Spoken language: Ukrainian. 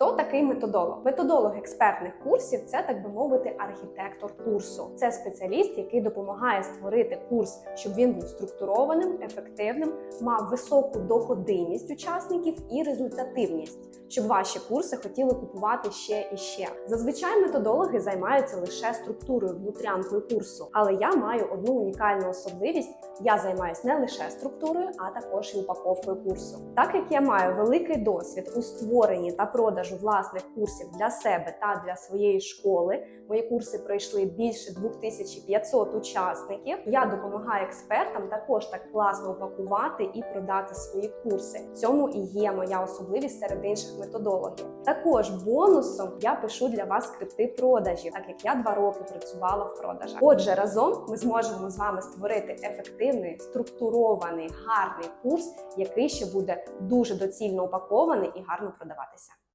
Хто такий методолог? Методолог експертних курсів це так би мовити архітектор курсу. Це спеціаліст, який допомагає створити курс, щоб він був структурованим, ефективним, мав високу доходимість учасників і результативність, щоб ваші курси хотіли купувати ще і ще. Зазвичай методологи займаються лише структурою внутрянкою курсу, але я маю одну унікальну особливість. Я займаюся не лише структурою, а також і упаковкою курсу. Так як я маю великий досвід у створенні та продажу власних курсів для себе та для своєї школи, мої курси пройшли більше 2500 учасників. Я допомагаю експертам також так класно упакувати і продати свої курси. В цьому і є моя особливість серед інших методологів. Також бонусом я пишу для вас скрипти продажів, так як я два роки працювала в продажах. Отже, разом ми зможемо з вами створити ефективний, структурований, гарний курс, який ще буде дуже доцільно упакований і гарно продаватися.